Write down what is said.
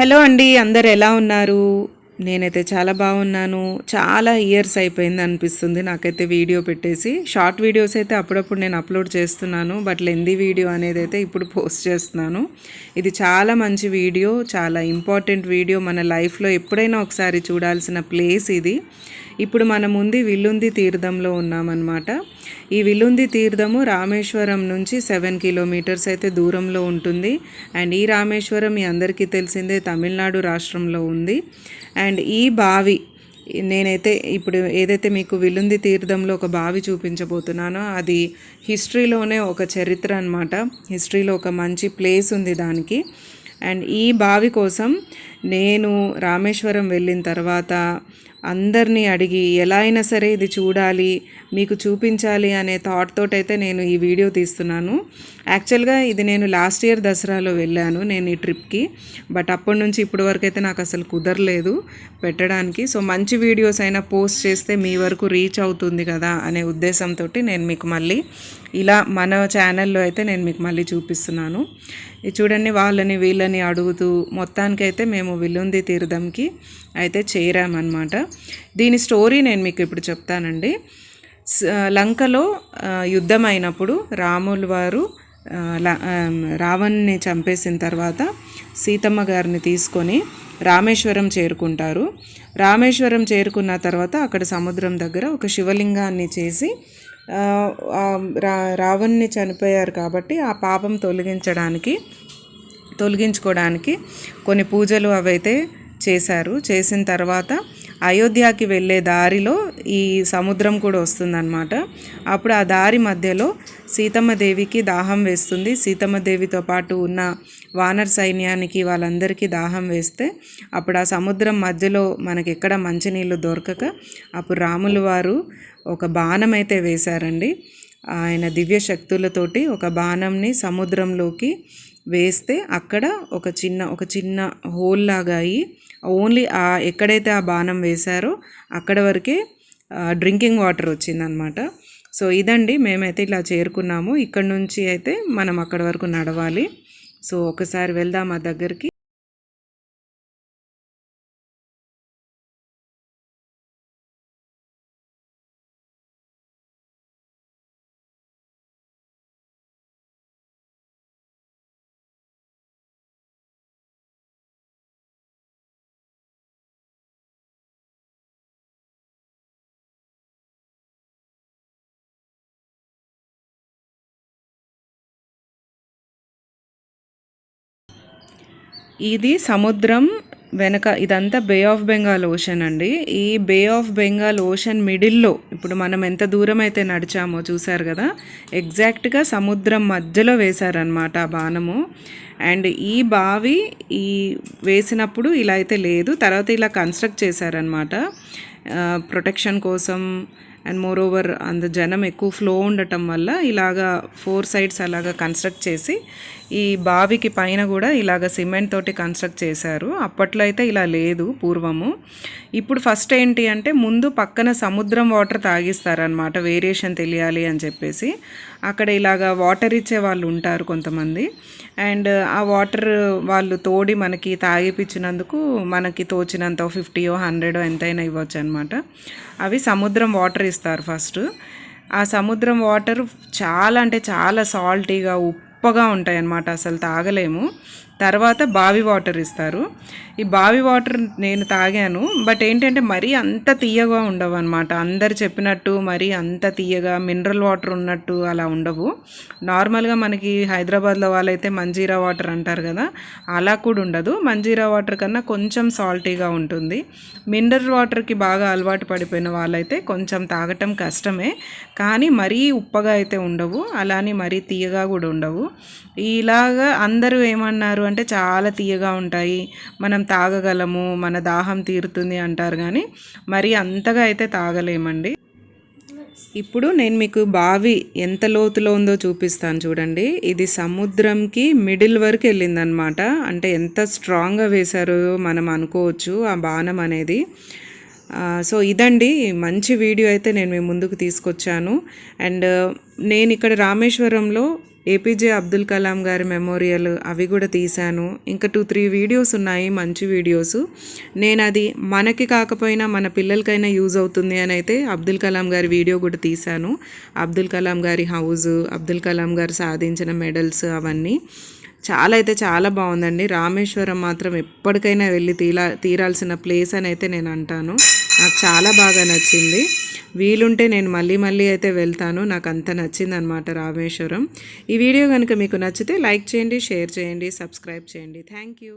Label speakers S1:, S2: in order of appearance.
S1: Hello అండి అందరు ఎలా ఉన్నారు? నేనైతే చాలా బాగున్నాను. చాలా ఇయర్స్ అయిపోయింది అనిపిస్తుంది నాకైతే వీడియో పెట్టేసి. షార్ట్ వీడియోస్ అయితే అప్పుడప్పుడు నేను అప్లోడ్ చేస్తున్నాను బట్ లెందీ వీడియో అనేది అయితే ఇప్పుడు పోస్ట్ చేస్తున్నాను. ఇది చాలా మంచి వీడియో చాలా ఇంపార్టెంట్ వీడియో. మన లైఫ్లో ఎప్పుడైనా ఒకసారి చూడాల్సిన ప్లేస్ ఇది. ఇప్పుడు మనం విల్లుంది తీర్థంలో ఉన్నామన్నమాట. ఈ విల్లుంది తీర్థము రామేశ్వరం నుంచి సెవెన్ కిలోమీటర్స్ అయితే దూరంలో ఉంటుంది. అండ్ ఈ రామేశ్వరం మీ అందరికీ తెలిసిందే తమిళనాడు రాష్ట్రంలో ఉంది. అండ్ ఈ బావి నేనైతే ఇప్పుడు ఏదైతే మీకు విలుంది తీర్థంలో ఒక బావి చూపించబోతున్నానో అది హిస్టరీలోనే ఒక చరిత్ర అనమాట హిస్టరీలో ఒక మంచి ప్లేస్ ఉంది దానికి. అండ్ ఈ బావి కోసం నేను రామేశ్వరం వెళ్ళిన తర్వాత అందరినీ అడిగి ఎలా అయినా సరే ఇది చూడాలి మీకు చూపించాలి అనే థాట్ తోటైతే నేను ఈ వీడియో తీస్తున్నాను. యాక్చువల్గా ఇది నేను లాస్ట్ ఇయర్ దసరాలో వెళ్ళాను నేను ఈ ట్రిప్కి బట్ అప్పటి నుంచి ఇప్పటి వరకు అయితే నాకు అసలు కుదరలేదు పెట్టడానికి. సో మంచి వీడియోస్ అయినా పోస్ట్ చేస్తే మీ వరకు రీచ్ అవుతుంది కదా అనే ఉద్దేశంతో నేను మీకు మళ్ళీ ఇలా మన ఛానల్లో అయితే నేను మీకు మళ్ళీ చూపిస్తున్నాను. ఇది చూడండి వాళ్ళని వీళ్ళని అడుగుతూ మొత్తానికైతే మేము విల్లుంది తీర్థంకి అయితే చేరామన్నమాట. దీని స్టోరీ నేను మీకు ఇప్పుడు చెప్తానండి. లంకలో యుద్ధం అయినప్పుడు రాములు వారు రావణ్ణి చంపేసిన తర్వాత సీతమ్మ గారిని తీసుకొని రామేశ్వరం చేరుకుంటారు. రామేశ్వరం చేరుకున్న తర్వాత అక్కడ సముద్రం దగ్గర ఒక శివలింగాన్ని చేసి రా రావణ్ణి చనిపోయారు కాబట్టి ఆ పాపం తొలగించడానికి తొలగించుకోవడానికి కొన్ని పూజలు అవైతే చేశారు. చేసిన తర్వాత అయోధ్యకి వెళ్ళే దారిలో ఈ సముద్రం కూడా వస్తుందన్నమాట. అప్పుడు ఆ దారి మధ్యలో సీతమ్మదేవికి దాహం వేస్తుంది. సీతమ్మదేవితో పాటు ఉన్న వానర్ సైన్యానికి వాళ్ళందరికీ దాహం వేస్తే అప్పుడు ఆ సముద్రం మధ్యలో మనకి ఎక్కడ మంచినీళ్ళు దొరకక అప్పుడు రాములు వారు ఒక బాణం అయితే వేశారండి. ఆయన దివ్య శక్తులతోటి ఒక బాణంని సముద్రంలోకి వేస్తే అక్కడ ఒక చిన్న ఒక చిన్న హోల్ లాగా అయ్యి ఓన్లీ ఆ ఎక్కడైతే ఆ బాణం వేశారో అక్కడ వరకే డ్రింకింగ్ వాటర్ వచ్చిందనమాట సో ఇదండి మేమైతే ఇలా చేరుకున్నాము. ఇక్కడ నుంచి అయితే మనం అక్కడ వరకు నడవాలి. సో ఒకసారి వెళ్దాం ఆ దగ్గరికి. ఇది సముద్రం వెనక ఇదంతా బే ఆఫ్ బెంగాల్ ఓషన్ అండి. ఈ బే ఆఫ్ బెంగాల్ ఓషన్ మిడిల్లో ఇప్పుడు మనం ఎంత దూరం అయితే నడిచామో చూసారు కదా ఎగ్జాక్ట్గా సముద్రం మధ్యలో వేశారనమాట ఆ బాణము. అండ్ ఈ బావి ఈ వేసినప్పుడు ఇలా అయితే లేదు తర్వాత ఇలా కన్స్ట్రక్ట్ చేశారనమాట ప్రొటెక్షన్ కోసం అండ్ మోర్ ఓవర్ అంత జనం ఎక్కువ ఫ్లో ఉండటం వల్ల ఇలాగా ఫోర్ సైడ్స్ అలాగా కన్స్ట్రక్ట్ చేసి ఈ బావికి పైన కూడా ఇలాగ సిమెంట్ తోటి కన్స్ట్రక్ట్ చేశారు. అప్పట్లో అయితే ఇలా లేదు పూర్వము. ఇప్పుడు ఫస్ట్ ఏంటి అంటే ముందు పక్కన సముద్రం వాటర్ తాగిస్తారనమాట వేరియేషన్ తెలియాలి అని చెప్పేసి. అక్కడ ఇలాగ వాటర్ ఇచ్చే వాళ్ళు ఉంటారు కొంతమంది. అండ్ ఆ వాటర్ వాళ్ళు తోడి మనకి తాగిపించినందుకు మనకి తోచినంత ఫిఫ్టీయో హండ్రెడో ఎంతైనా ఇవ్వచ్చు అనమాట అవి సముద్రం వాటర్ ఇస్తారు ఫస్ట్ ఆ సముద్రం వాటర్ చాలా అంటే చాలా సాల్టీగా కప్పగా ఉంటాయి అన్నమాట అసలు తాగలేము. తర్వాత బావి వాటర్ ఇస్తారు. ఈ బావి వాటర్ నేను తాగాను. బట్ ఏంటంటే మరీ అంత తీయగా ఉండవు అనమాట అందరు చెప్పినట్టు మరీ అంత తీయగా మినరల్ వాటర్ ఉన్నట్టు అలా ఉండవు. నార్మల్గా మనకి హైదరాబాద్లో వాళ్ళైతే మంజీరా వాటర్ అంటారు కదా అలా కూడా ఉండదు. మంజీరా వాటర్ కన్నా కొంచెం సాల్టీగా ఉంటుంది. మినరల్ వాటర్కి బాగా అలవాటు పడిపోయిన వాళ్ళైతే కొంచెం తాగటం కష్టమే. కానీ మరీ ఉప్పగా అయితే ఉండవు. అలానే మరీ తీయగా కూడా ఉండవు. ఇలాగా అందరూ ఏమన్నారు అంటే చాలా తీయగా ఉంటాయి. మనం తాగగలము మన దాహం తీరుతుంది అంటారు కానీ మరి అంతగా అయితే తాగలేమండి. ఇప్పుడు నేను మీకు బావి ఎంత లోతులో ఉందో చూపిస్తాను చూడండి. ఇది సముద్రంకి మిడిల్ వరకు వెళ్ళిందనమాట. అంటే ఎంత స్ట్రాంగ్గా వేశారో మనం అనుకోవచ్చు ఆ బాణం అనేది. సో ఇదండి మంచి వీడియో అయితే నేను మీ ముందుకు తీసుకొచ్చాను. అండ్ నేను ఇక్కడ రామేశ్వరంలో ఏపీజే అబ్దుల్ కలాం గారి మెమోరియల్ అవి కూడా తీశాను. ఇంకా టూ త్రీ వీడియోస్ ఉన్నాయి మంచి వీడియోస్ నేను అది మనకి కాకపోయినా మన పిల్లలకైనా యూజ్ అవుతుంది అని అయితే అబ్దుల్ కలాం గారి వీడియో కూడా తీశాను. అబ్దుల్ కలాం గారి హౌస్ అబ్దుల్ కలాం గారు సాధించిన మెడల్స్ అవన్నీ. చాలా అయితే చాలా బాగుందండి. రామేశ్వరం మాత్రం ఎప్పటికైనా వెళ్ళి తీరా తీరాల్సిన ప్లేస్ అని అయితే నేను అంటాను. నాకు చాలా బాగా నచ్చింది. వీలుంటే నేను మళ్ళీ మళ్ళీ అయితే వెళ్తాను. నాకు అంత నచ్చింది అనమాట రామేశ్వరం. ఈ వీడియో కనుక మీకు నచ్చితే లైక్ చేయండి షేర్ చేయండి సబ్స్క్రైబ్ చేయండి. Thank you.